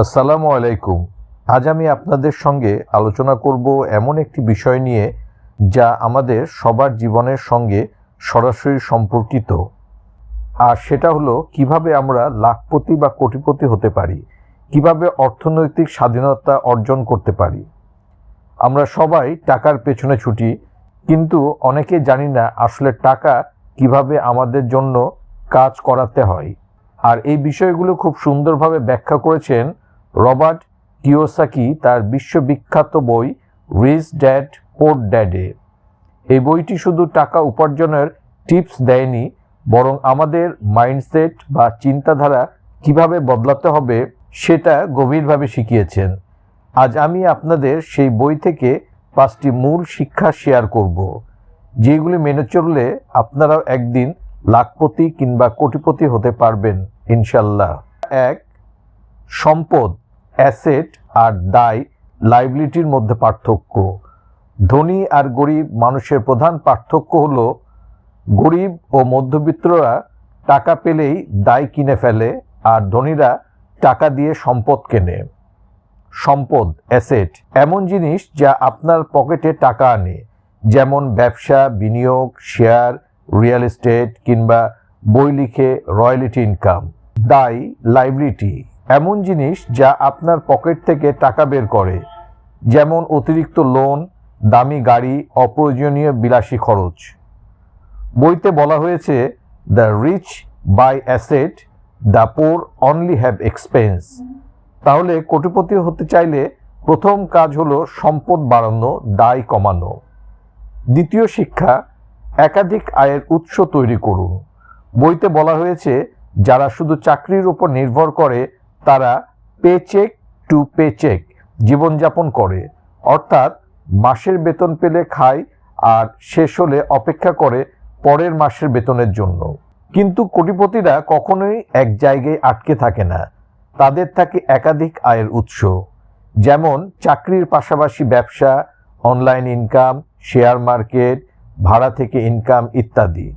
আসসালামু আলাইকুম। আজ আমি আপনাদের সঙ্গে আলোচনা করব এমন একটি বিষয় নিয়ে যা আমাদের সবার জীবনের সঙ্গে সরাসরি সম্পর্কিত। আর সেটা হলো, কীভাবে আমরা লাখপতি বা কোটিপতি হতে পারি? কীভাবে অর্থনৈতিক স্বাধীনতা অর্জন করতে পারি? আমরা সবাই টাকার পেছনে ছুটি, কিন্তু অনেকে জানি না আসলে টাকা কীভাবে আমাদের জন্য কাজ করাতে হয়। আর এই বিষয়গুলো খুব সুন্দরভাবে ব্যাখ্যা করেছেন রবার্ট কিওসাকি তার বিশ্ববিখ্যাত বই রিচ ড্যাড, পোর ড্যাডে। এই বইটি শুধু টাকা উপার্জনের টিপস দেয়নি, বরং আমাদের মাইন্ডসেট বা চিন্তাধারা কীভাবে বদলাতে হবে সেটা গভীরভাবে শিখিয়েছেন। আজ আমি আপনাদের সেই বই থেকে পাঁচটি মূল শিক্ষা শেয়ার করব, যেগুলি মেনে চললে আপনারাও একদিন লাখপতি কিংবা কোটিপতি হতে পারবেন, ইনশাল্লাহ। এক, সম্পদ। অ্যাসেট আর দায় লাইবিলিটির মধ্যে পার্থক্য। ধনী আর গরিব মানুষের প্রধান পার্থক্য হল, গরিব ও মধ্যবিত্তরা টাকা পেলেই দায় কিনে ফেলে আর ধনীরা টাকা দিয়ে সম্পদ কেনে। সম্পদ, অ্যাসেট এমন জিনিস যা আপনার পকেটে টাকা আনে, যেমন ব্যবসা, বিনিয়োগ, শেয়ার, রিয়েল এস্টেট কিংবা বই লিখে রয়্যালিটি ইনকাম। দায়, লাইবিলিটি। এমন জিনিস যা আপনার পকেট থেকে টাকা বের করে, যেমন অতিরিক্ত লোন, দামি গাড়ি, অপ্রয়োজনীয় বিলাসী খরচ। বইতে বলা হয়েছে the rich buy asset the poor only have expense তাহলে কোটিপতি হতে চাইলে প্রথম কাজ হলো সম্পদ বাড়ানো, দায় কমানো। দ্বিতীয় শিক্ষা, একাধিক আয়ের উৎস তৈরি করুন। বইতে বলা হয়েছে, যারা শুধু চাকরির উপর নির্ভর করে তারা pay check to pay check জীবনযাপন করে। অর্থাৎ মাসের বেতন পেলে খায় আর শেষ হলে অপেক্ষা করে পরের মাসের বেতনের জন্য। কিন্তু কোটিপতিরা কখনোই এক জায়গায় আটকে থাকে না। তাদের থাকে একাধিক আয়ের উৎস। যেমন চাকরির পাশাপাশি ব্যবসা, অনলাইন ইনকাম, শেয়ার মার্কেট, ভাড়া থেকে ইনকাম ইত্যাদি।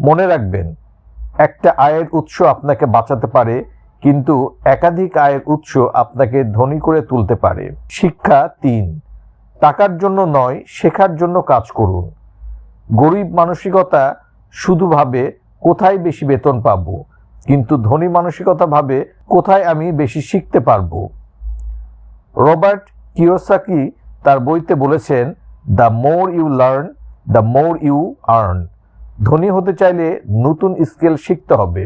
মনে রাখবেন, একটা আয়ের উৎস আপনাকে বাঁচাতে পারে কিন্তু একাধিক আয়ের উৎস আপনাকে ধনী করে তুলতে পারে। শিক্ষা তিন, টাকার জন্য নয়, শেখার জন্য কাজ করুন। গরিব মানসিকতা শুধু ভাবে কোথায় বেশি বেতন পাব, কিন্তু ধনী মানসিকতা ভাবে কোথায় আমি বেশি শিখতে পারব। রবার্ট কিওসাকি তার বইতে বলেছেন, the more you learn, the more you earn. ধনী হতে চাইলে নতুন স্কিল শিখতে হবে।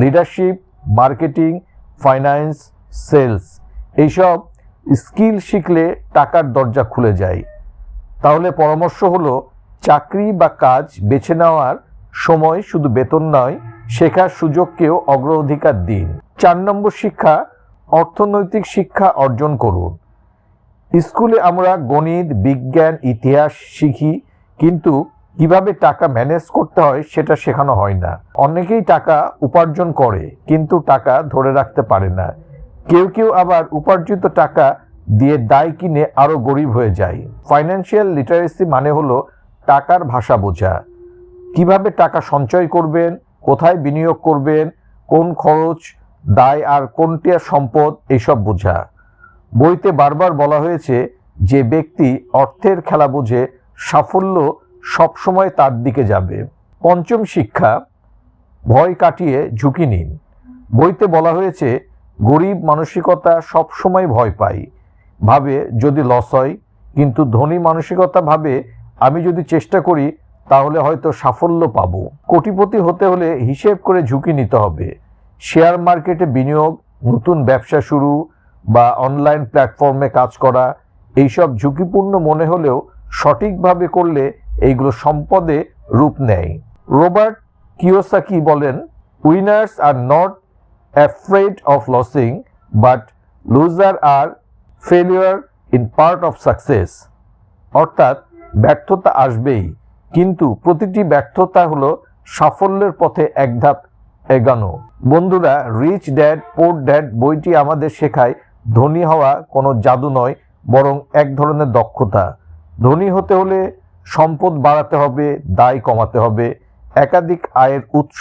লিডারশিপ মার্কেটিং, ফাইন্যান্স, সেলস এইসব স্কিল শিখলে টাকার দরজা খুলে যায়। তাহলে পরামর্শ হলো, চাকরি বা কাজ বেছে নেওয়ার সময় শুধু বেতন নয়, শেখার সুযোগকেও অগ্রাধিকার দিন। চার নম্বর শিক্ষা, অর্থনৈতিক শিক্ষা অর্জন করুন। স্কুলে আমরা গণিত, বিজ্ঞান, ইতিহাস শিখি, কিন্তু কীভাবে টাকা ম্যানেজ করতে হয় সেটা শেখানো হয় না। অনেকেই টাকা উপার্জন করে, কিন্তু টাকা ধরে রাখতে পারে না। কেউ কেউ আবার উপার্জিত টাকা দিয়ে দায় কিনে আরও গরিব হয়ে যায়। ফাইন্যান্সিয়াল লিটারেসি মানে হলো টাকার ভাষা বোঝা। কীভাবে টাকা সঞ্চয় করবেন, কোথায় বিনিয়োগ করবেন, কোন খরচ, দায় আর কোনটি সম্পদ এইসব বোঝা। বইতে বারবার বলা হয়েছে যে ব্যক্তি অর্থের খেলা বুঝে সাফল্য সবসময় তার দিকে যাবে। পঞ্চম শিক্ষা, ভয় কাটিয়ে ঝুঁকি নিন। বইতে বলা হয়েছে, গরিব মানসিকতা সবসময় ভয় পায়। ভাবে যদি লস হয়, কিন্তু ধনী মানসিকতা ভাবে আমি যদি চেষ্টা করি, তাহলে হয়তো সাফল্য পাব। কোটিপতি হতে হলে হিসেব করে ঝুঁকি নিতে হবে। শেয়ার মার্কেটে বিনিয়োগ, নতুন ব্যবসা শুরু বা অনলাইন প্ল্যাটফর্মে কাজ করা, এইসব ঝুঁকিপূর্ণ মনে হলেও সঠিকভাবে করলে এইগুলো সম্পদে রূপ নেয়। রোবার্ট কিওসাকি বলেন winners are not afraid of losing but loser are failure in part of success অর্থাৎ ব্যর্থতা আসবেই, কিন্তু প্রতিটি ব্যর্থতা হলো সাফল্যের পথে এক ধাপ এগানো। বন্ধুরা রিচ ড্যাড পোর ড্যাড বইটি আমাদের শেখায়, ধনী হওয়া কোনো জাদু নয়, বরং এক ধরনের দক্ষতা। ধনী হতে হলে সম্পদ বাড়াতে হবে, দায় কমাতে হবে, একাধিক আয়ের উৎস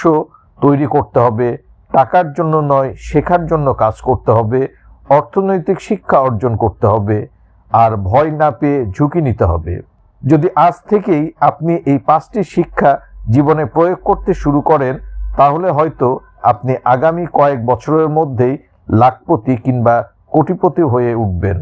তৈরি করতে হবে, টাকার জন্য নয়, শেখার জন্য কাজ করতে হবে, অর্থনৈতিক শিক্ষা অর্জন করতে হবে, আর ভয় না পেয়ে ঝুঁকি নিতে হবে। যদি আজ থেকেই আপনি এই পাঁচটি শিক্ষা জীবনে প্রয়োগ করতে শুরু করেন, তাহলে হয়তো আপনি আগামী কয়েক বছরের মধ্যেই লাখপতি কিংবা কোটিপতি হয়ে উঠবেন।